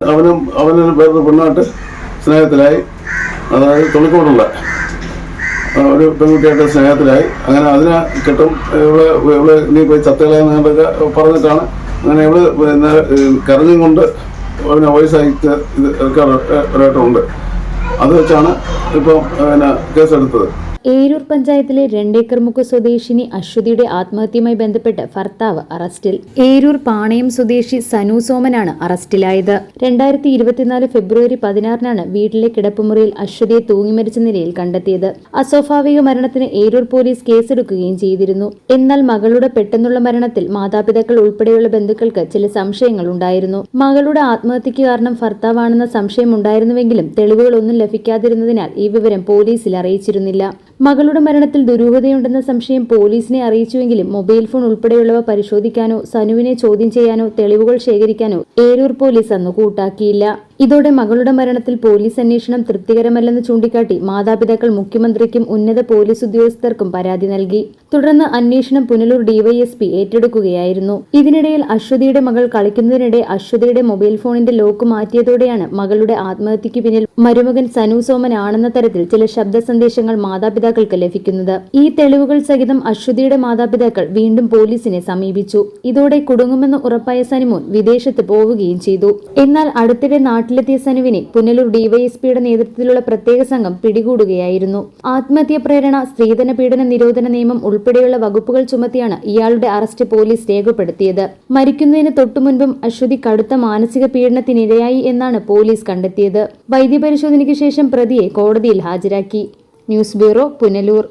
അവനും അവനും വേറൊരു പെണ്ണായിട്ട് സ്നേഹത്തിലായി. അതായത് തുണിക്കോടുള്ള ആ, ഒരു പെൺകുട്ടിയായിട്ട് സ്നേഹത്തിലായി. അങ്ങനെ അതിനെ കിട്ടും. ഇവൾ ഇവൾ നീ പോയി ചത്തകളെന്നൊക്കെ പറഞ്ഞിട്ടാണ്. അങ്ങനെ ഇവൾ പിന്നെ കരഞ്ഞും കൊണ്ട് അവനെ വോയിസ് അയച്ച് ഇത് ഒക്കെ ഒരാട്ടുണ്ട് അത് വെച്ചാണ് ഇപ്പം പിന്നെ കേസെടുത്തത്. ഏരൂർ പഞ്ചായത്തിലെ രണ്ടേക്കർമുക്ക് സ്വദേശിനി അശ്വതിയുടെ ആത്മഹത്യയുമായി ബന്ധപ്പെട്ട് ഭർത്താവ് അറസ്റ്റിൽ. ഏരൂർ പാണയം സ്വദേശി സനു സോമനാണ് അറസ്റ്റിലായത്. രണ്ടായിരത്തി ഇരുപത്തിനാല് ഫെബ്രുവരി പതിനാറിനാണ് വീട്ടിലെ കിടപ്പുമുറിയിൽ അശ്വതിയെ തൂങ്ങിമരിച്ച നിലയിൽ കണ്ടെത്തിയത്. അസ്വാഭാവിക മരണത്തിന് ഏരൂർ പോലീസ് കേസെടുക്കുകയും ചെയ്തിരുന്നു. എന്നാൽ മകളുടെ പെട്ടെന്നുള്ള മരണത്തിൽ മാതാപിതാക്കൾ ഉൾപ്പെടെയുള്ള ബന്ധുക്കൾക്ക് ചില സംശയങ്ങൾ ഉണ്ടായിരുന്നു. മകളുടെ ആത്മഹത്യക്ക് കാരണം ഭർത്താവാണെന്ന സംശയം ഉണ്ടായിരുന്നുവെങ്കിലും തെളിവുകളൊന്നും ലഭിക്കാതിരുന്നതിനാൽ ഈ വിവരം പോലീസിൽ അറിയിച്ചിരുന്നില്ല. മകളുടെ മരണത്തിൽ ദുരൂഹതയുണ്ടെന്ന സംശയം പോലീസിനെ അറിയിച്ചുവെങ്കിലും മൊബൈൽ ഫോൺ ഉൾപ്പെടെയുള്ളവ പരിശോധിക്കാനോ സനുവിനെ ചോദ്യം ചെയ്യാനോ തെളിവുകൾ ശേഖരിക്കാനോ ഏരൂർ പോലീസ് അന്ന് കൂട്ടാക്കിയില്ല. ഇതോടെ മകളുടെ മരണത്തിൽ പോലീസ് അന്വേഷണം തൃപ്തികരമല്ലെന്ന് ചൂണ്ടിക്കാട്ടി മാതാപിതാക്കൾ മുഖ്യമന്ത്രിക്കും ഉന്നത പോലീസ് ഉദ്യോഗസ്ഥർക്കും പരാതി നൽകി. തുടർന്ന് അന്വേഷണം പുനലൂർ ഡിവൈഎസ്പി ഏറ്റെടുക്കുകയായിരുന്നു. ഇതിനിടയിൽ അശ്വതിയുടെ മകൾ കളിക്കുന്നതിനിടെ അശ്വതിയുടെ മൊബൈൽ ഫോണിന്റെ ലോക്ക് മാറ്റിയതോടെയാണ് മകളുടെ ആത്മഹത്യയ്ക്ക് പിന്നിൽ മരുമകൻ സനു സോമൻ ആണെന്ന തരത്തിൽ ചില ശബ്ദ സന്ദേശങ്ങൾ മാതാപിതാക്കൾക്ക് ലഭിക്കുന്നത്. ഈ തെളിവുകൾ സഹിതം അശ്വതിയുടെ മാതാപിതാക്കൾ വീണ്ടും പോലീസിനെ സമീപിച്ചു. ഇതോടെ കുടുങ്ങുമെന്ന് ഉറപ്പായ സനിമോൻ വിദേശത്ത് പോവുകയും ചെയ്തു. എന്നാൽ അടുത്തിടെ നാട്ടിലെത്തിയ സനുവിനെ പുനലൂർ ഡിവൈഎസ്പിയുടെ നേതൃത്വത്തിലുള്ള പ്രത്യേക സംഘം പിടികൂടുകയായിരുന്നു. ആത്മഹത്യാ പ്രേരണ സ്ത്രീധന പീഡന നിരോധന നിയമം ഉൾപ്പെടെയുള്ള വകുപ്പുകൾ ചുമത്തിയാണ് ഇയാളുടെ അറസ്റ്റ് പോലീസ് രേഖപ്പെടുത്തിയത്. മരിക്കുന്നതിന് തൊട്ടുമുൻപും അശ്വതി കടുത്ത മാനസിക പീഡനത്തിനിരയായി എന്നാണ് പോലീസ് കണ്ടെത്തിയത്. വൈദ്യപരിശോധനയ്ക്ക് ശേഷം പ്രതിയെ കോടതിയിൽ ഹാജരാക്കി. News bureau Punalur.